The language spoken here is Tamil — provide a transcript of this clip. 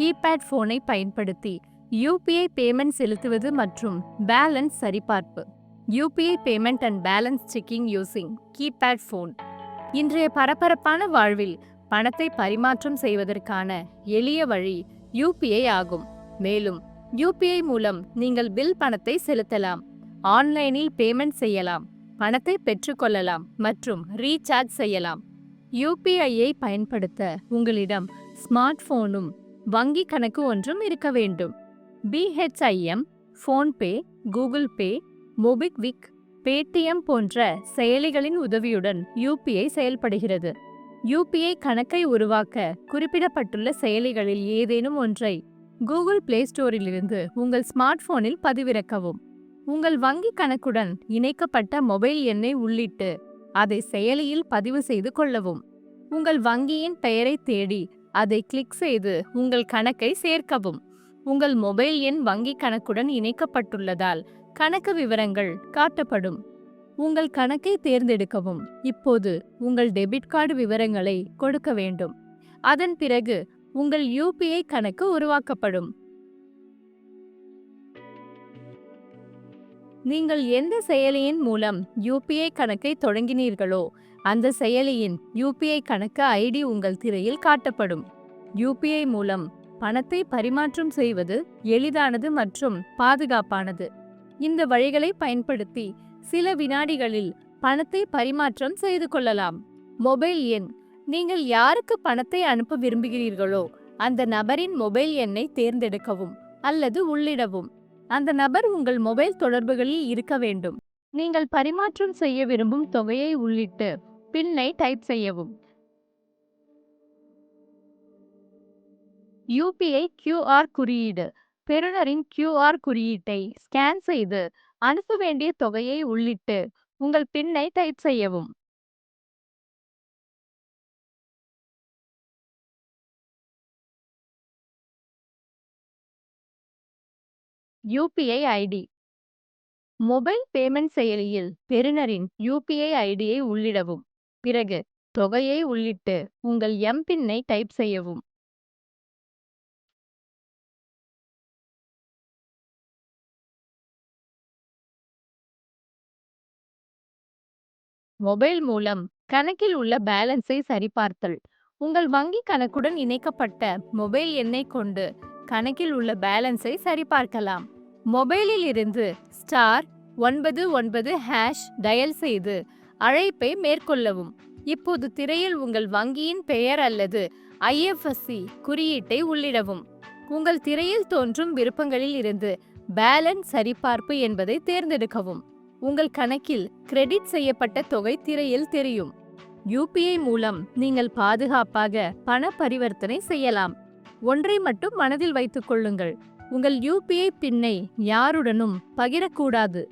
கீபேட் ஃபோனை பயன்படுத்தி யூபிஐ பேமெண்ட் செலுத்துவது மற்றும் பேலன்ஸ் சரிபார்ப்பு. UPI payment and balance checking using keypad phone இன்றைய பரபரப்பான வாழ்வில் பணத்தை பரிமாற்றம் செய்வதற்கான எளிய வழி யூபிஐ ஆகும். மேலும் யூபிஐ மூலம் நீங்கள் பில் பணத்தை செலுத்தலாம் ஆன்லைனில் பேமெண்ட் செய்யலாம் பணத்தை பெற்றுக்கொள்ளலாம் மற்றும் ரீசார்ஜ் செய்யலாம். யூபிஐயை பயன்படுத்த உங்களிடம் ஸ்மார்ட் போனும் வங்கி கணக்கு ஒன்றும் இருக்க வேண்டும். BHIM PhonePe Google Pay MobiKwik Paytm போன்ற செயலிகளின் உதவியுடன் யூபிஐ செயல்படுகிறது. யூபிஐ கணக்கை உருவாக்க குறிப்பிடப்பட்டுள்ள செயலிகளில் ஏதேனும் ஒன்றை கூகுள் பிளே ஸ்டோரிலிருந்து உங்கள் ஸ்மார்ட் போனில் பதிவிறக்கவும். உங்கள் வங்கி கணக்குடன் இணைக்கப்பட்ட மொபைல் எண்ணை உள்ளிட்டு அதை செயலியில் பதிவு செய்து கொள்ளவும். உங்கள் வங்கியின் பெயரை தேடி அதை கிளிக் செய்து உங்கள் கணக்கை சேர்க்கவும். உங்கள் மொபைல் எண் வங்கி கணக்குடன் இணைக்கப்பட்டுள்ளதால் கணக்கு விவரங்கள் காட்டப்படும். உங்கள் கணக்கை தேர்ந்தெடுக்கவும். இப்போது உங்கள் டெபிட் கார்டு விவரங்களை கொடுக்க வேண்டும். அதன் பிறகு உங்கள் யூபிஐ கணக்கு உருவாக்கப்படும். நீங்கள் எந்த செயலியின் மூலம் யூபிஐ கணக்கை தொடங்கினீர்களோ அந்த செயலியின் யூபிஐ கணக்கு ஐடி உங்கள் திரையில் காட்டப்படும். யூபிஐ மூலம் பணத்தை பரிமாற்றம் செய்வது எளிதானது மற்றும் பாதுகாப்பானது. இந்த வழிகளை பயன்படுத்தி சில வினாடிகளில் பணத்தை பரிமாற்றம் செய்து கொள்ளலாம். மொபைல் எண் நீங்கள் யாருக்கு பணத்தை அனுப்ப விரும்புகிறீர்களோ அந்த நபரின் மொபைல் எண்ணை தேர்ந்தெடுக்கவும் அல்லது உள்ளிடவும். அந்த நபர் உங்கள் மொபைல் தொடர்புகளில் இருக்க வேண்டும். நீங்கள் பரிமாற்றம் செய்ய விரும்பும் தொகையை உள்ளிட்டு பின்னை டைப் செய்யவும். யூபிஐ கியூஆர் குறியீடு. பெறுநரின் கியூஆர் குறியீட்டை ஸ்கேன் செய்து அனுப்ப வேண்டிய தொகையை உள்ளிட்டு உங்கள் பின்னை டைப் செய்யவும். UPI ID. மொபைல் பேமெண்ட் செயலியில் பெறுநரின் யூபிஐ ஐடியை உள்ளிடவும். பிறகு தொகையை உள்ளிட்டு உங்கள் எம்பின்னை டைப் செய்யவும். மொபைல் மூலம் கணக்கில் உள்ள பேலன்ஸை சரிபார்த்தல். உங்கள் வங்கி கணக்குடன் இணைக்கப்பட்ட மொபைல் எண்ணை கொண்டு கணக்கில் உள்ள பேலன்ஸை சரிபார்க்கலாம். மொபைலில் இருந்து ஸ்டார் ஒன்பது ஒன்பது ஹேஷ் டயல் செய்து அழைப்பை மேற்கொள்ளவும். இப்போது திரையில் உங்கள் வங்கியின் பெயர் அல்லது ஐஎஃப்எஸ்சி குறியீட்டை உள்ளிடவும். உங்கள் திரையில் தோன்றும் விருப்பங்களில் இருந்து பேலன்ஸ் சரிபார்ப்பு என்பதை தேர்ந்தெடுக்கவும். உங்கள் கணக்கில் கிரெடிட் செய்யப்பட்ட தொகை திரையில் தெரியும். யூபிஐ மூலம் நீங்கள் பாதுகாப்பாக பண பரிவர்த்தனை செய்யலாம். ஒன்றை மட்டும் மனதில் வைத்துக் கொள்ளுங்கள். உங்கள் யூபிஐ பின்னை யாருடனும் பகிரக்கூடாது.